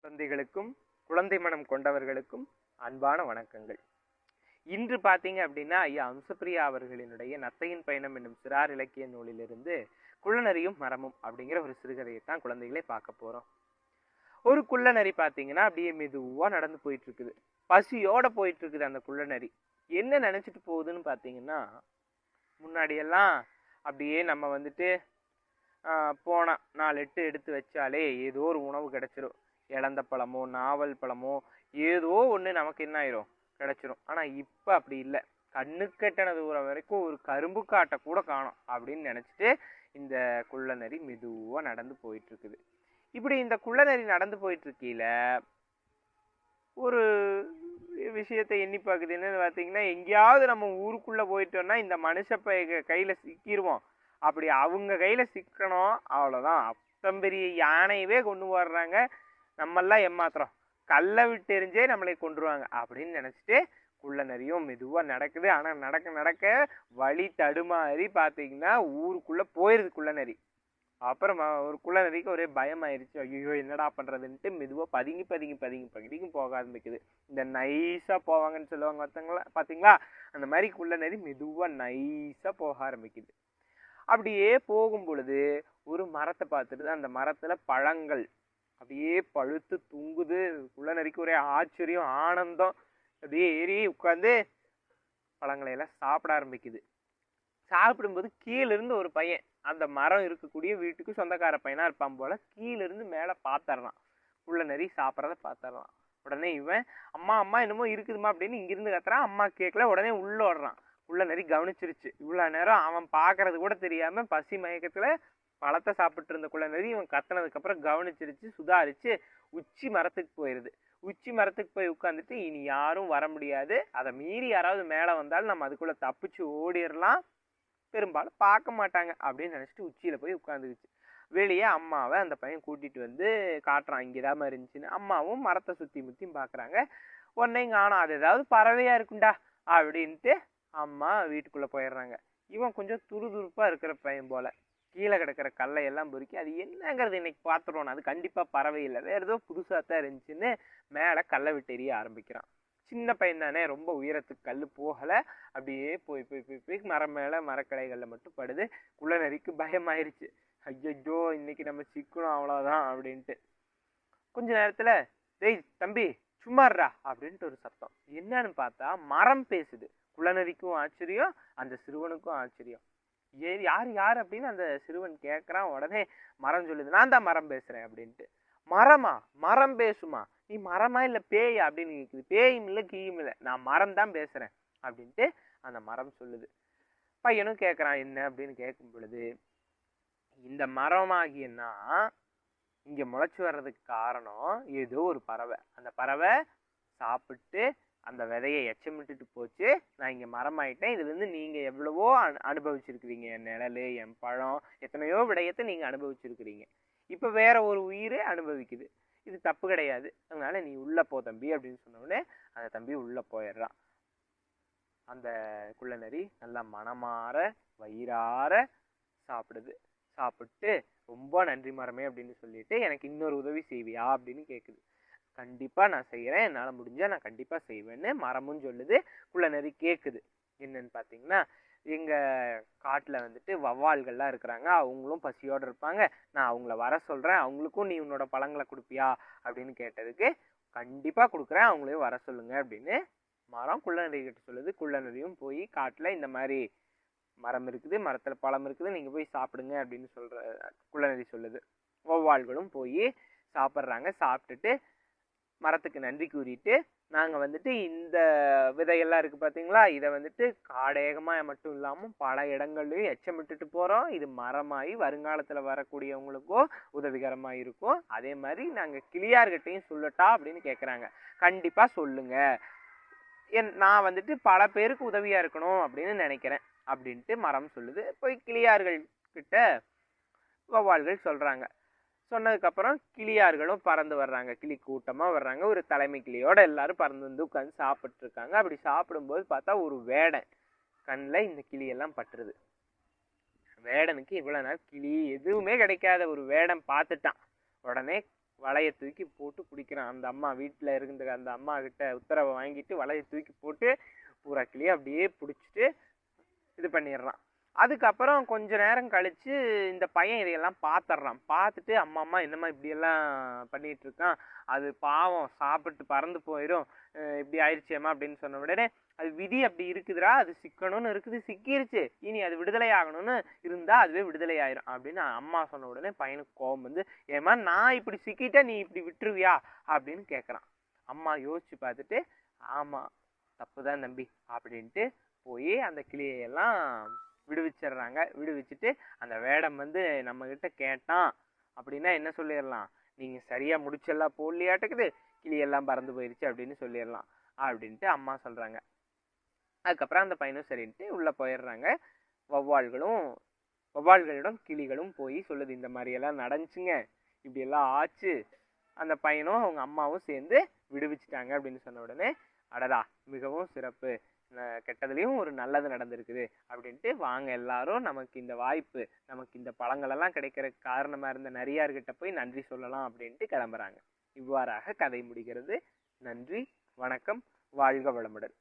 குழந்தைகளுக்கும் குழந்தை மனம் கொண்டவர்களுக்கும் அன்பான வணக்கங்கள். இன்று பார்த்தீங்க அப்படின்னா ஐயா அம்சப்பிரியா அவர்களினுடைய நத்தையின் பயணம் என்னும் சிறார் இலக்கிய நூலிலிருந்து குள்ளநரியும் மரமும் அப்படிங்கிற ஒரு சிறுகதையை தான் குழந்தைகளே பார்க்க போறோம். ஒரு குள்ளநரி பார்த்தீங்கன்னா அப்படியே மெதுவாக நடந்து போயிட்டு இருக்குது. பசியோட போயிட்டு இருக்குது அந்த குள்ளநரி. என்ன நினச்சிட்டு போகுதுன்னு பார்த்தீங்கன்னா முன்னாடியெல்லாம் அப்படியே நம்ம வந்துட்டு போனால் நாலு எட்டு எடுத்து வச்சாலே ஏதோ ஒரு உணவு கிடச்சிரும். இழந்த பழமோ நாவல் பழமோ ஏதோ ஒன்று நமக்கு என்ன ஆயிரும்? கிடச்சிரும். ஆனால் இப்போ அப்படி இல்லை. கண்ணுக்கெட்டன தூரம் வரைக்கும் ஒரு கரும்பு காட்டை கூட காணும் அப்படின்னு நினச்சிட்டு இந்த குள்ளநரி மெதுவாக நடந்து போயிட்டுருக்குது. இப்படி இந்த குள்ளநரி நடந்து போயிட்டுருக்கையில் ஒரு விஷயத்தை எண்ணி பார்க்குது. என்னன்னு பார்த்தீங்கன்னா எங்கேயாவது நம்ம ஊருக்குள்ளே போயிட்டோம்னா இந்த மனுஷப்ப கையில் சிக்கிடுவோம் அப்படி அவங்க கையில் சிக்கணும் அவ்வளோதான் அத்தம்பெரிய யானையவே கொண்டு வர்றாங்க நம்மெல்லாம் ஏமாத்துறோம். கல்லை விட்டு எரிஞ்சே நம்மளை கொண்டுருவாங்க அப்படின்னு நினச்சிட்டு குள்ள நரியும் மெதுவாக நடக்குது. ஆனால் நடக்க நடக்க வழி தடுமாறி பார்த்தீங்கன்னா ஊருக்குள்ளே போயிருது குள்ள நரி அப்புறம் ஒரு குள்ள நரிக்கு ஒரே பயம் ஆயிடுச்சு ஐயோ என்னடா பண்ணுறதுன்ட்டு மெதுவாக பதுங்கி பதுங்கி பதுங்கி பதுங்கி போக ஆரம்பிக்குது. இந்த நைஸாக போவாங்கன்னு சொல்லுவாங்க ஒருத்தங்களா பார்த்தீங்களா? அந்த மாதிரி குள்ள நதி மெதுவாக நைஸாக போக ஆரம்பிக்குது. அப்படியே போகும் பொழுது ஒரு மரத்தை பார்த்துட்டு அந்த மரத்தில் பழங்கள் அப்படியே பழுத்து துங்குது. குள்ளநரிக்கு ஒரே ஆச்சரியம் ஆனந்தம். அப்படியே ஏறி உட்காந்து பழங்களை எல்லாம் சாப்பிட ஆரம்பிக்குது. சாப்பிடும்போது கீழேருந்து ஒரு பையன் அந்த மரம் இருக்கக்கூடிய வீட்டுக்கு சொந்தக்கார பையனாக இருப்பான் போல் கீழேருந்து மேலே மேல உள்ள நிறைய சாப்பிட்றத பாத்தரலாம் உடனே இவன் அம்மா அம்மா என்னமோ இருக்குதுமா அப்படின்னு இங்கிருந்து கத்துறான். அம்மா கேட்கல உடனே உள்ள ஓடுறான். உள்ள நிறைய கவனிச்சிருச்சு. இவ்வளோ நேரம் அவன் பார்க்கறது கூட தெரியாமல் பசி மயக்கத்தில் பழத்தை சாப்பிட்டு இருந்த குள்ள நரி இவன் கத்துனதுக்கப்புறம் கவனிச்சிருச்சு சுதாரிச்சு உச்சி மரத்துக்கு போயிடுது உச்சி மரத்துக்கு போய் உட்காந்துட்டு இனி யாரும் வர முடியாது. அதை மீறி யாராவது மேலே வந்தாலும் நம்ம அதுக்குள்ளே தப்பிச்சு ஓடிடலாம் பெரும்பாலும் பார்க்க மாட்டாங்க அப்படின்னு நினச்சிட்டு உச்சியில் போய் உட்காந்துக்குச்சு வெளியே அம்மாவை அந்த பையன் கூட்டிகிட்டு வந்து காட்டுறான் இங்கேதான் இருந்துச்சுன்னு. அம்மாவும் மரத்தை சுற்றி முற்றியும் பார்க்குறாங்க உடனே ஆனால் அது ஏதாவது பறவையாக இருக்குண்டா அப்படின்ட்டு அம்மா வீட்டுக்குள்ளே போயிடுறாங்க. இவன் கொஞ்சம் துருதுருப்பாக இருக்கிற பையன் போல். கீழே கிடக்கிற கல்லை எல்லாம் பொறுக்கி அது என்னங்கிறது இன்னைக்கு பார்த்துருவோம் அது கண்டிப்பாக பறவை இல்லை. வேறு ஏதோ புதுசாக தான் இருந்துச்சுன்னு மேலே கல்லை விட்டு எரிய ஆரம்பிக்கிறான். சின்ன பையன் தானே ரொம்ப உயரத்துக்கு கல் போகலை. அப்படியே போய் போய் போய் போய் மரம் மேலே மரக்கடைகளில் மட்டும் படுது. குள்ளநரிக்கு பயமாயிருச்சு. ஐயோ இன்னைக்கு நம்ம சிக்கணும் அவ்வளோதான் அப்படின்ட்டு. கொஞ்ச நேரத்தில் டேய் தம்பி சும்மாடுறா அப்படின்ட்டு ஒரு சத்தம். என்னன்னு பார்த்தா மரம் பேசுது. குள்ளநரிக்கும் ஆச்சரியம் அந்த சிறுவனுக்கும் ஆச்சரியம். ஏ யார் யார்? அப்படின்னு அந்த சிறுவன் கேட்குறான் உடனே மரம் சொல்லுது நான் தான் மரம் பேசுகிறேன் அப்படின்ட்டு. மரமா? மரம் பேசுமா? நீ மரமா இல்லை பேய் அப்படின்னு கேட்குது பேயும் இல்லை கீயும் இல்லை. நான் மரம் தான் பேசுகிறேன் அப்படின்ட்டு அந்த மரம் சொல்லுது. பையனும் கேட்குறான் என்ன? அப்படின்னு கேட்கும் பொழுது இந்த மரமாகியன்னா இங்கே முளைச்சி வர்றதுக்கு காரணம் ஏதோ ஒரு பறவை. அந்த பறவை சாப்பிட்டு அந்த விதையை எச்சமிட்டுட்டு போச்சு. நான் இங்கே மரமாயிட்டேன். இதுல இருந்து நீங்கள் எவ்வளவோ அனு அனுபவிச்சிருக்கிறீங்க. என் நிழல் என் பழம் எத்தனையோ விடயத்தை நீங்கள் அனுபவிச்சிருக்கிறீங்க. இப்போ வேற ஒரு உயிர் அனுபவிக்குது. இது தப்பு கிடையாது. அதனால நீ உள்ளே போ தம்பி அப்படின்னு சொன்னோடனே அந்த தம்பி உள்ளே போயிடுறான். அந்த குள்ளநரி நல்லா மனமாற வயிறார சாப்பிடுது. சாப்பிட்டு ரொம்ப நன்றி மரமே அப்படின்னு சொல்லிட்டு எனக்கு இன்னொரு உதவி செய்வியா அப்படின்னு கேட்குது கண்டிப்பாக நான் செய்கிறேன் என்னால் முடிஞ்சால் நான் கண்டிப்பாக செய்வேன்னு மரமும் சொல்லுது. குள்ளநரி கேட்குது என்னன்னு பார்த்தீங்கன்னா எங்கள் காட்டில் வந்துட்டு வவ்வால்கள்லாம் இருக்கிறாங்க. அவங்களும் பசியோடு இருப்பாங்க. நான் அவங்கள வர சொல்கிறேன் அவங்களுக்கும் நீ உன்னோட பழங்களை கொடுப்பியா? அப்படின்னு கேட்டதுக்கு கண்டிப்பாக கொடுக்குறேன். அவங்களையும் வர சொல்லுங்கள் அப்படின்னு மரம் குள்ளநரி கிட்ட சொல்லுது. குள்ளநரியும் போய் காட்டில் இந்த மாதிரி மரம் இருக்குது மரத்தில் பழம் இருக்குது நீங்கள் போய் சாப்பிடுங்க அப்படின்னு சொல்கிற குள்ளநரி சொல்லுது. வௌவால்களும் போய் சாப்பிட்றாங்க. சாப்பிட்டுட்டு மரத்துக்கு நன்றி கூறிட்டு நாங்கள் வந்துட்டு இந்த விதையெல்லாம் இருக்குது பார்த்தீங்களா இதை வந்துட்டு காடேகமாக மட்டும் இல்லாமல் பல இடங்கள்லையும் எச்சமிட்டுட்டு போகிறோம் இது மரமாயி வருங்காலத்தில் வரக்கூடியவங்களுக்கும் உதவிகரமாக இருக்கும். அதே மாதிரி நாங்கள் கிளியார்கிட்டையும் சொல்லட்டா அப்படின்னு கேட்குறாங்க கண்டிப்பாக சொல்லுங்கள் என் நான் வந்துட்டு பல பேருக்கு உதவியாக இருக்கணும் அப்படின்னு நினைக்கிறேன் அப்படின்ட்டு மரம் சொல்லுது. போய் கிளியார்கள் கிட்ட வௌவால்கள் சொல்கிறாங்க சொன்னதுக்கப்புறம் கிளியார்களும் பறந்து வர்றாங்க. கிளி கூட்டமாக வர்றாங்க. ஒரு தலைமை கிளியோட எல்லாரும் பறந்து வந்து உட்காந்து சாப்பிட்ருக்காங்க அப்படி சாப்பிடும்போது பார்த்தா ஒரு வேடன் கண்ணில் இந்த கிளியெல்லாம் பட்டுருது. வேடனுக்கு இவ்வளோ நாள் கிளி எதுவுமே கிடைக்காத ஒரு வேடன் பார்த்துட்டான். உடனே வலையை தூக்கி போட்டு பிடிக்கிறான் அந்த அம்மா வீட்டில் இருந்த அந்த அம்மா கிட்ட உத்தரவை வாங்கிட்டு வலையை தூக்கி போட்டு பூரா கிளியை அப்படியே பிடிச்சிட்டு இது பண்ணிடுறான். அதுக்கப்புறம் கொஞ்ச நேரம் கழித்து இந்த பையன் இதையெல்லாம் பார்த்துட்றான் பார்த்துட்டு அம்மா அம்மா என்னம்மா இப்படியெல்லாம் பண்ணிகிட்ருக்கான் இருக்கான். அது பாவம் சாப்பிட்டு பறந்து போயிடும் இப்படி ஆயிடுச்சேம்மா அப்படின்னு சொன்ன உடனே அது விதி அப்படி இருக்குதுடா அது சிக்கணும்னு இருக்குது சிக்கிருச்சு. இனி அது விடுதலை ஆகணும்னு இருந்தால் அதுவே விடுதலை ஆயிரும் அப்படின்னு அம்மா சொன்ன உடனே பையனுக்கு கோபம் வந்து ஏமா நான் இப்படி சிக்கிட்டா நீ இப்படி விட்டுருவியா? அப்படின்னு கேட்குறான் அம்மா யோசிச்சு பார்த்துட்டு ஆமாம் தப்பு தான் தம்பி அப்படின்ட்டு போய் அந்த கிளியையெல்லாம் விடுவிச்சிடுறாங்க. விடுவிச்சுட்டு அந்த வேடம் வந்து நம்மக்கிட்ட கேட்டான் அப்படின்னா என்ன சொல்லிடலாம்? நீங்கள் சரியாக முடிச்செல்லாம் போடலையாட்டுக்குது. கிளியெல்லாம் பறந்து போயிடுச்சு அப்படின்னு சொல்லிடலாம் அப்படின்ட்டு அம்மா சொல்கிறாங்க அதுக்கப்புறம் அந்த பையனும் சரின்ட்டு உள்ளே போயிடுறாங்க. வௌவால்களும் வௌவால்களிடம் கிளிகளும் போய் சொல்லுது இந்த மாதிரியெல்லாம் நடந்துச்சுங்க. இப்படியெல்லாம் ஆச்சு. அந்த பையனும் அவங்க அம்மாவும் சேர்ந்து விடுவிச்சிட்டாங்க அப்படின்னு சொன்ன உடனே அடடா மிகவும் சிறப்பு. கெட்டதுலேயும் ஒரு நல்லது நடந்திருக்குது. அப்படின்ட்டு வாங்க எல்லாரும் நமக்கு இந்த வாய்ப்பு நமக்கு இந்த பழங்களெல்லாம் கிடைக்கிற காரணமாக இருந்த நரியார்கிட்ட போய் நன்றி சொல்லலாம் அப்படின்ட்டு கிளம்புறாங்க. இவ்வாறாக கதை முடிகிறது. நன்றி வணக்கம் வாழ்க வளமுடன்.